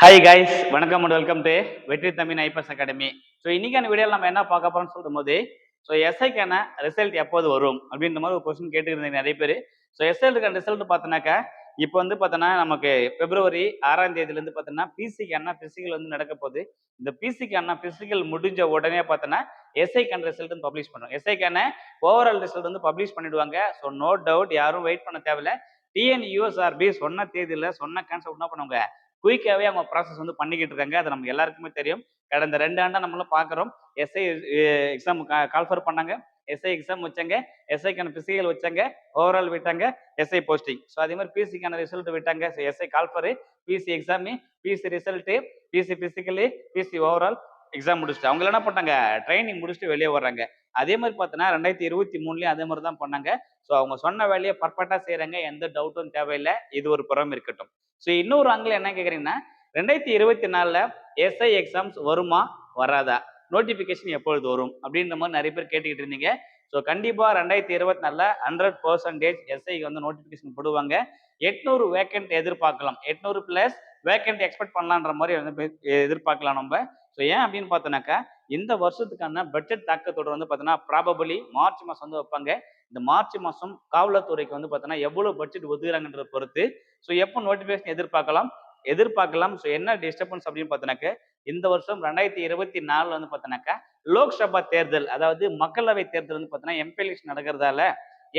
Hi guys வணக்கம் and welcome to Vetri Tamil IPS academy so இன்னைக்கான வீடியோவில் நம்ம என்ன பார்க்க போறோம்னு சொல்லும் போது ஸோ எஸ்ஐக்கான ரிசல்ட் எப்போது வரும்? அப்படின்ற மாதிரி ஒரு கொஸ்டின் கேட்டுருந்தீங்க நிறைய பேர். ஸோ எஸ்ஐலுக்கான ரிசல்ட் பார்த்தோன்னாக்கா இப்போ வந்து பார்த்தோன்னா நமக்கு பிப்ரவரி ஆறாம் தேதியிலேருந்து பார்த்தோன்னா பிசிக்கான பிசிக்கல் வந்து நடக்க போகுது? இந்த பிசிக்கான பிசிக்கல் முடிஞ்ச உடனே பார்த்தோன்னா எஸ்ஐக்கான ரிசல்ட் வந்து பப்ளிஷ் பண்ணுறோம் எஸ்ஐக்கான ஓவரால் ரிசல்ட் வந்து பப்ளிஷ் பண்ணிடுவாங்க. ஸோ நோ டவுட் யாரும் வெயிட் பண்ண தேவையில்ல. டிஎன்யூஎஸ்ஆர்பி சொன்ன தேதியில் சொன்ன கேன்சல் என்ன பண்ணுவாங்க? குயிக்காகவே அவங்க ப்ராசஸ் வந்து பண்ணிக்கிட்டு இருக்காங்க. அது நம்ம எல்லாருக்குமே தெரியும். கடந்த ரெண்டு ஆண்டாக நம்மளும் பார்க்குறோம் எஸ்ஐ எக்ஸாம் கால்ஃபர் பண்ணாங்க. எஸ்ஐ எக்ஸாம் வச்சாங்க. எஸ்ஐக்கான பிசிக்கல் வச்சாங்க. ஓவரால் விட்டாங்க. எஸ்ஐ போஸ்டிங் ஸோ அதே மாதிரி பிசிக்கான ரிசல்ட் விட்டாங்க. So SI call for PC exam PC result PC physical PC overall exam முடிச்சுட்டு அவங்க என்ன பண்ணாங்க? ட்ரைனிங் முடிச்சுட்டு வெளியே வர்றாங்க. அதே மாதிரி பார்த்தோன்னா ரெண்டாயிரத்தி இருபத்தி மூணுலேயும் அதே மாதிரி தான் பண்ணாங்க. ஸோ அவங்க சொன்ன வேலையை பர்ஃபெக்டாக செய்கிறாங்க எந்த டவுட்டும் தேவையில்லை. இது ஒரு புறம் இருக்கட்டும். ஸோ இன்னொரு ஆங்கிள் என்ன கேட்குறீங்கன்னா ரெண்டாயிரத்தி இருபத்தி நாலில் எஸ்ஐ எக்ஸாம்ஸ் வருமா வராதா? நோட்டிஃபிகேஷன் எப்பொழுது வரும்? அப்படின்ற மாதிரி நிறைய பேர் கேட்டுக்கிட்டு இருந்தீங்க. ஸோ கண்டிப்பாக ரெண்டாயிரத்தி இருபத்தி நாலில் ஹண்ட்ரட் பர்சன்டேஜ் எஸ்ஐக்கு வந்து நோட்டிஃபிகேஷன் போடுவாங்க. எட்நூறு வேக்கண்ட் எதிர்பார்க்கலாம். எட்நூறு ப்ளஸ் வேக்கண்ட் எக்ஸ்பெக்ட் பண்ணலான்ற மாதிரி வந்து எதிர்பார்க்கலாம் நம்ம. ஸோ ஏன் அப்படின்னு பார்த்தோன்னாக்கா இந்த வருஷத்துக்கான பட்ஜெட் தாக்கத்தோடு வந்து பார்த்தோன்னா ப்ராபபிளி மார்ச் மாதம் வந்து வைப்பாங்க. இந்த மார்ச் மாதம் காவல்துறைக்கு வந்து பார்த்தோன்னா எவ்வளோ பட்ஜெட் ஒதுக்குறாங்கன்றத பொறுத்து ஸோ எப்போ நோட்டிஃபிகேஷன் எதிர்பார்க்கலாம்? எதிர்பார்க்கலாம். ஸோ என்ன டிஸ்டர்பன்ஸ் அப்படின்னு பார்த்தோன்னாக்க இந்த வருஷம் ரெண்டாயிரத்தி இருபத்தி நாலுல வந்து பார்த்தோன்னாக்கா லோக்சபா தேர்தல் அதாவது மக்களவை தேர்தல் வந்து பார்த்தோன்னா எம்பி எலெக்ஷன் நடக்கிறதால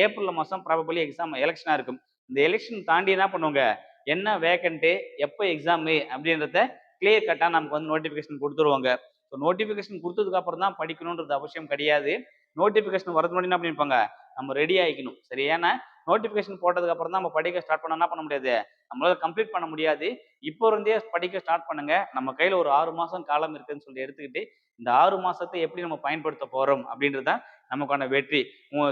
ஏப்ரல் மாதம் ப்ராபபிளி எக்ஸாம் எலெக்ஷனாக இருக்கும். இந்த எலெக்ஷன் தாண்டி என்ன பண்ணுவாங்க? என்ன வேக்கண்ட்டு எப்போ எக்ஸாமு அப்படின்றத கிளியர் கட்டாக நமக்கு வந்து நோட்டிஃபிகேஷன் கொடுத்துருவாங்க. ஸோ நோட்டிஃபிகேஷன் கொடுத்ததுக்கு அப்புறம் தான் படிக்கணுன்றது அவசியம் கிடையாது. நோட்டிஃபிகேஷன் வரது முன்னாடி என்ன பண்ணியிருப்பாங்க நம்ம ரெடி ஆகிக்கணும் சரி ஏன்னா நோட்டிஃபிகேஷன் போட்டதுக்கு அப்புறம் தான் நம்ம படிக்க ஸ்டார்ட் பண்ண என்ன பண்ண முடியாது? நம்மளால கம்ப்ளீட் பண்ண முடியாது. இப்போ இருந்தே படிக்க ஸ்டார்ட் பண்ணுங்க. நம்ம கையில ஒரு ஆறு மாசம் காலம் இருக்குன்னு சொல்லி எடுத்துக்கிட்டு இந்த ஆறு மாசத்தை எப்படி நம்ம பயன்படுத்த போறோம் அப்படின்றது தான் நமக்கான வெற்றி.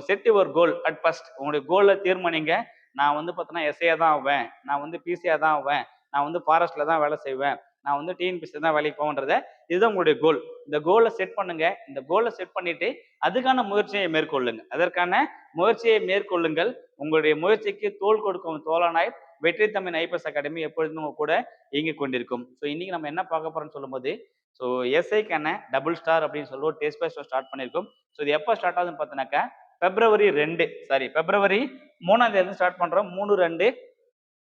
Set your goal at first உங்களுடைய கோல்ல தீர்மானிங்க. நான் வந்து பார்த்தோன்னா எஸ்ஐயா தான் ஆவேன். நான் வந்து பிசியா தான் ஆவேன். நான் வந்து ஃபாரஸ்ட்ல தான் வேலை செய்வேன். நான் வந்து டிஎன்பிசி தான் வேலைக்கு போகன்றத இதுதான் உங்களுடைய கோல் இந்த கோலை செட் பண்ணுங்க. இந்த கோலை செட் பண்ணிட்டு அதுக்கான முயற்சியை மேற்கொள்ளுங்க. அதற்கான முயற்சியை மேற்கொள்ளுங்கள். உங்களுடைய முயற்சிக்கு தோல் கொடுக்கும் தோலானாய் வெற்றி தமிழ் ஐபிஎஸ் அகாடமி எப்பொழுதும் உங்க கூட இயங்கி கொண்டிருக்கும். ஸோ இன்னைக்கு நம்ம என்ன பார்க்க போறோம்னு சொல்லும்போது ஸோ எஸ்ஐக்கான டபுள் ஸ்டார் அப்படின்னு சொல்லி ஒரு டெஸ்ட் பேஸ் ஸ்டார்ட் பண்ணியிருக்கோம். ஸோ இது எப்போ ஸ்டார்ட் ஆகுதுன்னு பார்த்தோன்னாக்கா பிப்ரவரி ரெண்டு. சாரி பிப்ரவரி மூணாம் தேதி ஸ்டார்ட் பண்றோம். மூணு ரெண்டு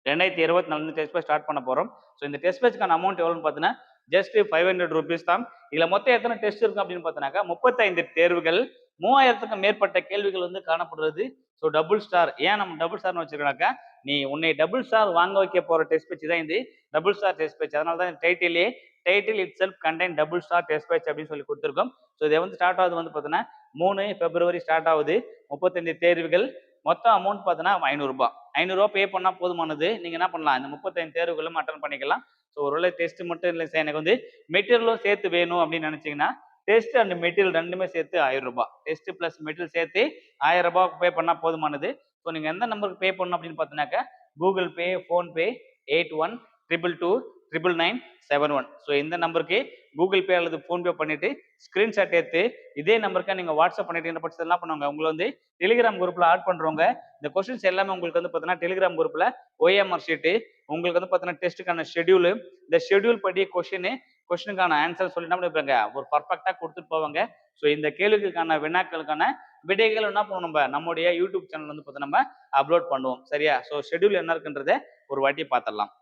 ரெண்டாயிரத்தி இருபத்தி நாலு டெஸ்ட் பேஸ் ஸ்டார்ட் பண்ண போகிறோம் ஸோ இந்த டெஸ்ட் பேச்சுக்கான அமௌண்ட் எவ்வளோன்னு பார்த்தீங்கன்னா ஜஸ்ட் ஃபைவ் ஹண்ட்ரட் ருபீஸ் தான். இதில் மொத்தம் எத்தனை டெஸ்ட் இருக்கும் அப்படின்னு பார்த்தோன்னாக்கா முப்பத்தைந்து தேர்வுகள் மூவாயிரத்துக்கும் மேற்பட்ட கேள்விகள் வந்து காணப்படுறது. ஸோ டபுள் ஸ்டார் ஏன் நம்ம டபுள் ஸ்டார்னு வச்சிருக்கோம்னாக்கா நீ உன்னை டபுள் ஸ்டார் வாங்க வைக்க போகிற டெஸ்ட் பேச்சு தான் இது. டபுள் ஸ்டார் டெஸ்ட் பேச்சு அதனால தான் டைட்டிலே title itself contain double star test batch அப்படின்னு சொல்லி கொடுத்துருக்கோம். ஸோ இதை வந்து ஸ்டார்ட் ஆகுது வந்து பார்த்தீங்கன்னா மூணு பிப்ரவரி ஸ்டார்ட் ஆகுது. முப்பத்தஞ்சு தேர்வுகள் மொத்தம் அமௌண்ட் பார்த்தோன்னா ஐநூறுரூபா ஐநூறுரூவா பே பண்ணால் போதுமானது. நீங்கள் என்ன பண்ணலாம்? இந்த முப்பத்தஞ்சு தேர்வுகளும் அட்டன் பண்ணிக்கலாம். ஸோ ஒருவேளை டெஸ்ட் மட்டும் இல்லை சார் எனக்கு வந்து மெட்டீரியலும் சேர்த்து வேணும் அப்படின்னு நினச்சிங்கன்னா டெஸ்ட் அண்ட் மெட்டீரியல் ரெண்டுமே சேர்த்து ஆயிரம் ரூபாய். டெஸ்ட் ப்ளஸ் மெட்டீரியல் சேர்த்து ஆயிரம் ரூபாய் பே பண்ணால் போதுமானது. ஸோ நீங்கள் எந்த நம்பருக்கு பே பண்ணணும் அப்படின்னு பார்த்தீங்கன்னாக்கா Google Pay PhonePe eight one triple two triple nine seven one so இந்த நம்பருக்கு கூகுள் பே அல்லது ஃபோன்பே பண்ணிட்டு ஸ்க்ரீன்ஷாட் எடுத்து இதே நம்பருக்கு நீங்கள் வாட்ஸ்அப் பண்ணிட்டு பட்சத்தில் என்ன பண்ணுவாங்க? உங்களை வந்து டெலிகிராம் குரூப்பில் ஆட் பண்ணுறவங்க இந்த கொஸ்டின்ஸ் எல்லாமே உங்களுக்கு வந்து பார்த்தீங்கன்னா டெலிகிராம் குரூப்பில் ஓஎம்ஆர் ஷீட்டு உங்களுக்கு வந்து பார்த்தீங்கன்னா டெஸ்ட்டுக்கான ஷெடியூலு இந்த ஷெடியூல் படி கொஷின் கொஸ்டினுக்கான ஆன்சர் சொல்லி என்ன பண்ணிருப்பாங்க? ஒரு பர்ஃபெக்டாக கொடுத்துட்டு போவாங்க. ஸோ இந்த கேள்விகளுக்கான வினாக்களுக்கான விடைகள் என்ன பண்ணுவோம் நம்ம? நம்முடைய யூடியூப் சேனல் வந்து பார்த்து நம்ம அப்லோட் பண்ணுவோம். சரியா? ஸோ ஷெடியூல் என்ன இருக்குன்றத ஒரு வாட்டி பார்த்துடலாம்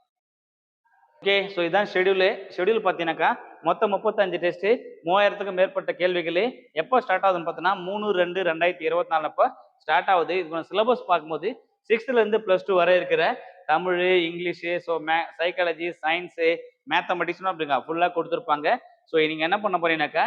ஓகே ஸோ இதான் ஷெடியூலு ஷெடியூல் பார்த்தீங்கன்னாக்கா மொத்தம் முப்பத்தஞ்சு டெஸ்ட்டு மூவாயிரத்துக்கும் மேற்பட்ட கேள்விகள். எப்போ ஸ்டார்ட் ஆகுதுன்னு பார்த்தோன்னா மூணு ரெண்டு ரெண்டாயிரத்தி இருபத்தி நாலு அப்போ ஸ்டார்ட் ஆகுது. இதுக்கான சிலபஸ் பார்க்கும்போது சிக்ஸ்த்துலேருந்து ப்ளஸ் டூ வர இருக்கிற Tamil English so may psychology science மேத்தமெட்டிக்ஸ்னு அப்படிங்க. ஃபுல்லாக கொடுத்துருப்பாங்க. ஸோ நீங்கள் என்ன பண்ண போறீங்கன்னாக்கா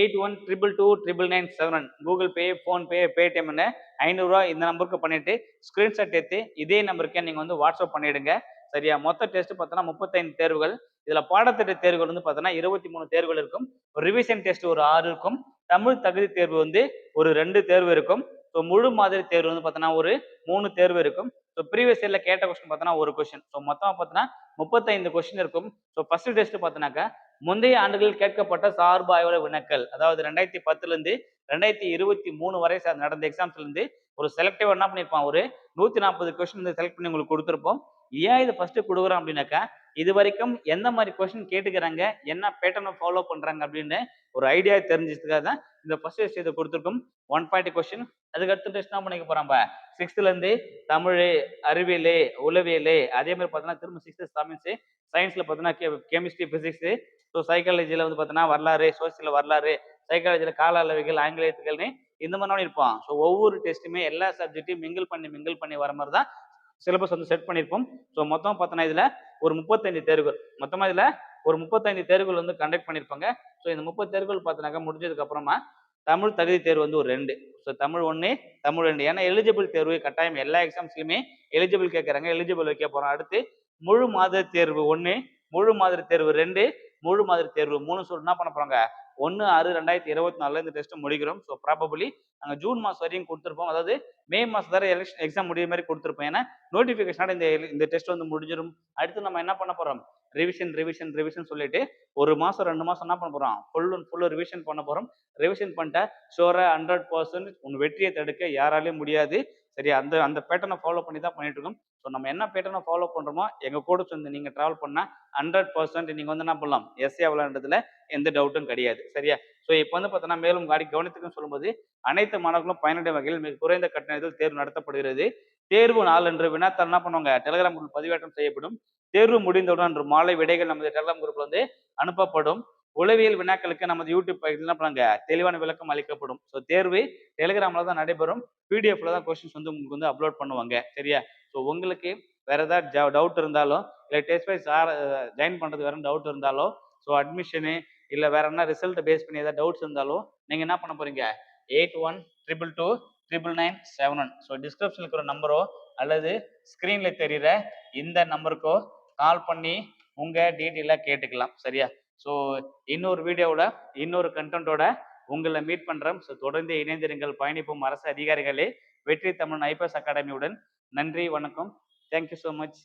eight one triple two triple nine seven Google Pay PhonePe பேடிஎம்னு ஐநூறுரூவா இந்த நம்பருக்கு பண்ணிட்டு ஸ்க்ரீன்ஷாட் எடுத்து இதே நம்பருக்கே நீங்கள் வந்து வாட்ஸ்அப் பண்ணிடுங்க. சரியா? மொத்த டெஸ்ட் பார்த்தோன்னா முப்பத்தைந்து தேர்வுகள். இதில் பாடத்திட்ட தேர்வுகள் வந்து பார்த்தோன்னா இருபத்தி மூணு தேர்வுகள் இருக்கும். ரிவிஷன் டெஸ்ட் ஒரு ஆறு இருக்கும். தமிழ் தகுதி தேர்வு வந்து ஒரு ரெண்டு தேர்வு இருக்கும். ஸோ முழு மாதிரி தேர்வு வந்து பார்த்தோன்னா ஒரு மூணு தேர்வு இருக்கும். ஸோ ப்ரீவியஸ் இயரில் கேட்ட கொஸ்டின் பார்த்தோன்னா ஒரு கொஸ்டின் ஸோ மொத்தமாக பார்த்தோன்னா முப்பத்தைந்து கொஸ்டின் இருக்கும். ஸோ ஃபர்ஸ்ட் டெஸ்ட் பார்த்தோன்னாக்கா முந்தைய ஆண்டுகளில் கேட்கப்பட்ட சார்பு ஆய்வக வினக்கல். அதாவது ரெண்டாயிரத்தி பத்துலேருந்து ரெண்டாயிரத்தி இருபத்தி மூணு வரை நடந்த எக்ஸாம்ஸ்லேருந்து ஒரு செலக்டிவ் என்ன பண்ணிருப்பான்? ஒரு நூற்றி நாற்பது கொஸ்டின் வந்து செலக்ட் பண்ணி உங்களுக்கு கொடுத்துருப்போம். ஏன் இதை ஃபர்ஸ்ட் கொடுக்குறோம் அப்படின்னாக்கா இது வரைக்கும் எந்த மாதிரி கொஸ்டின் கேட்டுக்கிறாங்க என்ன பேட்டர்னை ஃபாலோ பண்ணுறாங்க அப்படின்னு ஒரு ஐடியா தெரிஞ்சதுக்காக தான் இந்த ஃபர்ஸ்ட் இதை கொடுத்துருக்கோம். ஒன் பாயிண்ட் கொஸ்டின் அதுக்கு டெஸ்ட் என்ன பண்ணிக்க போறோம் சிக்ஸ்த்துலேருந்து தமிழ் அறிவியல் உளவியல் அதே மாதிரி பார்த்தோன்னா திரும்ப சிக்ஸ்த் சயின்ஸில் பார்த்தோன்னா கே கெமிஸ்ட்ரி ஃபிசிக்ஸு ஸோ சைக்காலஜியில் வந்து பார்த்தோன்னா வரலாறு சோசியலில் வரலாறு சைக்காலஜியில் கால அளவைகள் ஆங்கிலேயத்துகள்னு இந்த மாதிரி இருப்போம் ஸோ ஒவ்வொரு டெஸ்ட்டுமே எல்லா சப்ஜெக்ட்டையும் மிங்கிள் பண்ணி மிங்கிள் பண்ணி வர மாதிரி தான் சிலபஸ் வந்து செட் பண்ணியிருப்போம் ஸோ மொத்தம் பார்த்தோன்னா இதில் ஒரு முப்பத்தஞ்சு தேர்வுகள். மொத்தமாக இதில் ஒரு முப்பத்தஞ்சு தேர்வுகள் வந்து கண்டக்ட் பண்ணியிருப்பாங்க ஸோ இந்த முப்பது தேர்வுகள் பார்த்தோன்னாக்கா முடிஞ்சதுக்கு அப்புறமா தமிழ் தகுதி தேர்வு வந்து ஒரு ரெண்டு. ஸோ தமிழ் ஒன்று தமிழ் ரெண்டு. ஏன்னா எலிஜிபிள் தேர்வு கட்டாயம் எல்லா எக்ஸாம்ஸ்லையுமே எலிஜிபிள் கேட்குறாங்க எலிஜிபிள் வைக்க போகிறோம் அடுத்து முழு மாதிரி தேர்வு ஒன்று முழு மாதிரி தேர்வு ரெண்டு முழு மாதிரி தேர்வு மூணு. சொல்லி என்ன பண்ண போறாங்க? ஒன்று ஆறு ரெண்டாயிரத்தி இருபத்தி நாலுல இந்த டெஸ்ட் முடிக்கிறோம். ஸோ ப்ராபபிளி நாங்கள் ஜூன் மாதம் வரையும் கொடுத்துருப்போம். அதாவது மே மாதம் தர எலெக்ஷன் எக்ஸாம் முடிய மாதிரி கொடுத்துருப்போம். ஏன்னா நோட்டிஃபிகேஷனோட இந்த இந்த டெஸ்ட் வந்து முடிஞ்சிடும் அடுத்து நம்ம என்ன பண்ண போகிறோம் ரிவிஷன் ரிவிஷன் ரிவிஷன் சொல்லிட்டு ஒரு மாதம் ரெண்டு மாதம் என்ன பண்ண போகிறோம் ஃபுல் அண்ட் ஃபுல்லு ரிவிஷன் பண்ண போகிறோம் ரிவிஷன் பண்ணிட்ட ஷோராக ஹண்ட்ரட் பர்சன்ட் உன் வெற்றியை தடுக்க யாராலையும் முடியாது. சரி அந்த அந்த பேட்டர்னை ஃபாலோ பண்ணி தான் பண்ணிட்டு இருக்கோம். ஸோ நம்ம என்ன பேட்டர்னை ஃபாலோ பண்ணுறோமோ எங்கள் கூட சேர்ந்து நீங்கள் ட்ராவல் பண்ணால் ஹண்ட்ரட் பர்சன்ட் நீங்கள் வந்து என்ன பண்ணலாம்? எஸ்ஏ விளையாடுறதுல எந்த டவுட்டும் கிடையாது. சரியா? ஸோ இப்போ வந்து பார்த்தோன்னா மேலும் காடி கவனித்துக்குன்னு சொல்லும்போது அனைத்து மாணவர்களும் பயனடைய வகையில் மிக குறைந்த கட்டணத்தில் தேர்வு நடத்தப்படுகிறது. தேர்வு நாளன்று வினாத்தால் என்ன பண்ணுவாங்க? டெலிகிராம் குரூப் பதிவேற்றம் செய்யப்படும். தேர்வு முடிந்தவுடன் அன்று மாலை விடைகள் நமது டெலிகிராம் குரூப்ல வந்து அனுப்பப்படும். உளவியல் வினாக்களுக்கு நமது யூடியூப் பகுதியில் என்ன தெளிவான விளக்கம் அளிக்கப்படும். ஸோ தேர்வு டெலிகிராமில் தான் நடைபெறும். பிடிஎஃப்ல தான் கொஸ்டின்ஸ் வந்து உங்களுக்கு வந்து அப்லோட் பண்ணுவாங்க. சரியா? ஸோ உங்களுக்கு வேற ஏதாவது டவுட் இருந்தாலும் இல்லை டெஸ்ட் வைஸ் ஜாயின் பண்ணுறது வேற டவுட் இருந்தாலோ ஸோ அட்மிஷனு இல்லை வேற என்ன ரிசல்ட்டை பேஸ் பண்ணி ஏதாவது டவுட்ஸ் இருந்தாலும் நீங்கள் என்ன பண்ண போறீங்க? Eight one triple two triple nine seven one so டிஸ்கிரிப்ஷனில் இருக்கிற நம்பரோ அல்லது ஸ்க்ரீனில் தெரிகிற இந்த நம்பருக்கோ கால் பண்ணி உங்கள் டீட்டெயிலாக கேட்டுக்கலாம். சரியா? ஸோ இன்னொரு வீடியோவோட இன்னொரு கண்டென்ட்டோட உங்களை மீட் பண்ணுறோம் ஸோ தொடர்ந்து இணைந்திருங்கள். பயணிப்போம் அரசு அதிகாரிகளே. வெற்றி தமிழ் ஐபிஎஸ் அகாடமியுடன். நன்றி வணக்கம். Thank you so much